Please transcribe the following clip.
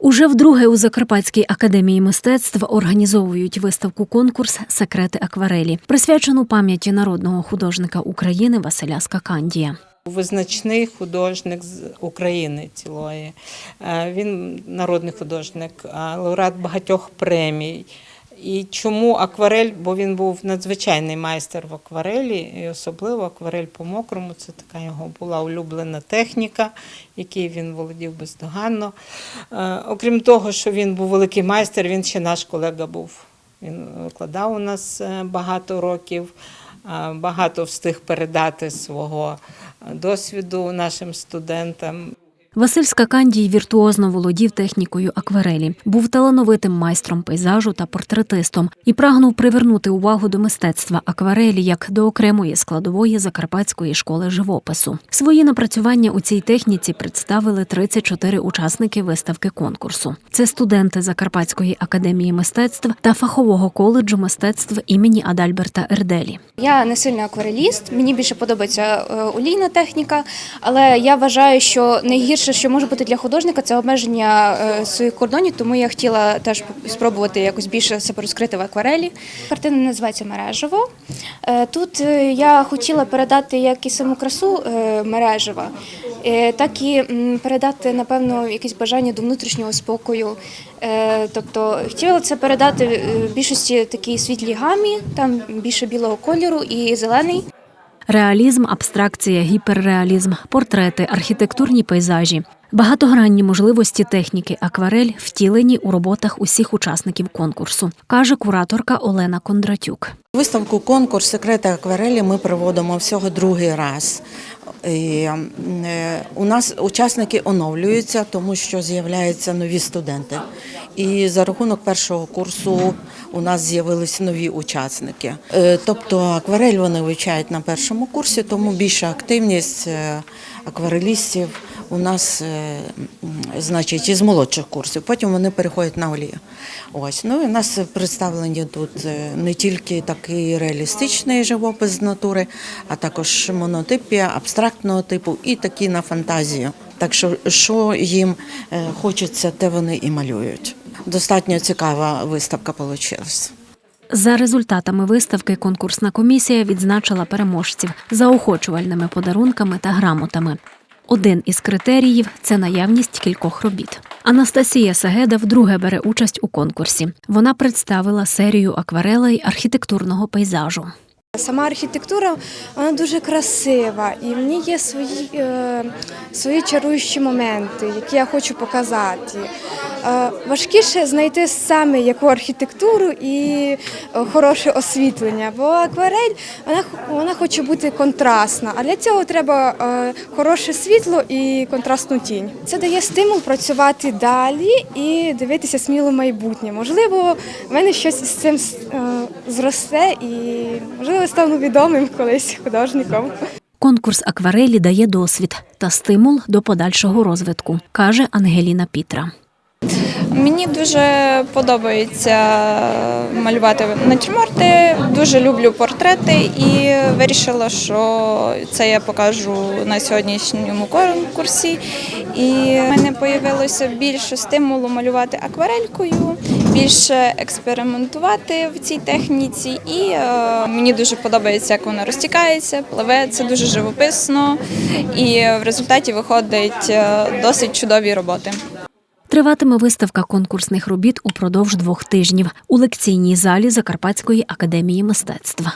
Уже вдруге у Закарпатській академії мистецтв організовують виставку конкурс Секрети акварелі, присвячену пам'яті народного художника України Василя Скакандія. Визначний художник з України цілої. Е, Він народний художник, е, лауреат багатьох премій. І чому акварель? Бо він був надзвичайний майстер в акварелі, і особливо акварель по мокрому. Це така його була улюблена техніка, якій він володів бездоганно. Е, Окрім того, що він був великий майстер, він ще наш колега був. Він викладав у нас е, багато років, е, багато встиг передати свого досвіду нашим студентам. Василь Скакандій віртуозно володів технікою акварелі, був талановитим майстром пейзажу та портретистом і прагнув привернути увагу до мистецтва акварелі як до окремої складової закарпатської школи живопису. Свої напрацювання у цій техніці представили 34 учасники виставки конкурсу. Це студенти Закарпатської академії мистецтв та фахового коледжу мистецтв імені Адальберта Ерделі. Я не сильний аквареліст, мені більше подобається е, олійна техніка, але я вважаю, що найгірше, що може бути для художника, це обмеження е, своїх кордонів, тому я хотіла теж спробувати якось більше себе розкрити в акварелі. Картина називається Мережево. Е, Тут е, я хотіла передати як і саму красу мережева, так і передати, напевно, якесь бажання до внутрішнього спокою. Тобто хотіла це передати в більшості такій світлій гамі, там більше білого кольору і зелений. Реалізм, абстракція, гіперреалізм, портрети, архітектурні пейзажі. Багатогранні можливості техніки акварель втілені у роботах усіх учасників конкурсу, каже кураторка Олена Кондратюк. Виставку конкурс секрети акварелі ми проводимо всього другий раз. Е, у нас учасники оновлюються, тому що з'являються нові студенти. І за рахунок першого курсу у нас з'явилися нові учасники. Е, Тобто акварель вони вивчають на першому курсі, тому більша активність е, акварелістів у нас, значить, із молодших курсів. Потім вони переходять на олію. Ось ну у нас представлені тут не тільки такий реалістичний живопис з натури, а також монотипія абстрактного типу і такі на фантазію. Так що, що їм е, хочеться, те вони і малюють. Достатньо цікава виставка вийшла. За результатами виставки конкурсна комісія відзначила переможців заохочувальними подарунками та грамотами. Один із критеріїв це наявність кількох робіт. Анастасія Сагеда вдруге бере участь у конкурсі. Вона представила серію акварелей архітектурного пейзажу. Сама архітектура вона дуже красива, і в ній є свої, е, свої чаруючі моменти, які я хочу показати. Е, важкіше знайти саме яку архітектуру і е, хороше освітлення, бо акварель вона, вона хоче бути контрастна, а для цього треба хороше світло і контрастну тінь. Це дає стимул працювати далі і дивитися сміло майбутнє. Можливо, в мене щось з цим зросте і можливо стану відомим колись художником. Конкурс акварелі дає досвід та стимул до подальшого розвитку, каже Ангеліна Пітра. Мені дуже подобається малювати натюрморти, дуже люблю портрети і вирішила, що це я покажу на сьогоднішньому конкурсі. І в мене з'явилося більше стимулу малювати акварелькою, більше експериментувати в цій техніці. І е, мені дуже подобається, як вона розтікається, пливе, це дуже живописно, і в результаті виходить е, досить чудові роботи. Триватиме виставка конкурсних робіт упродовж двох тижнів у лекційній залі Закарпатської академії мистецтва.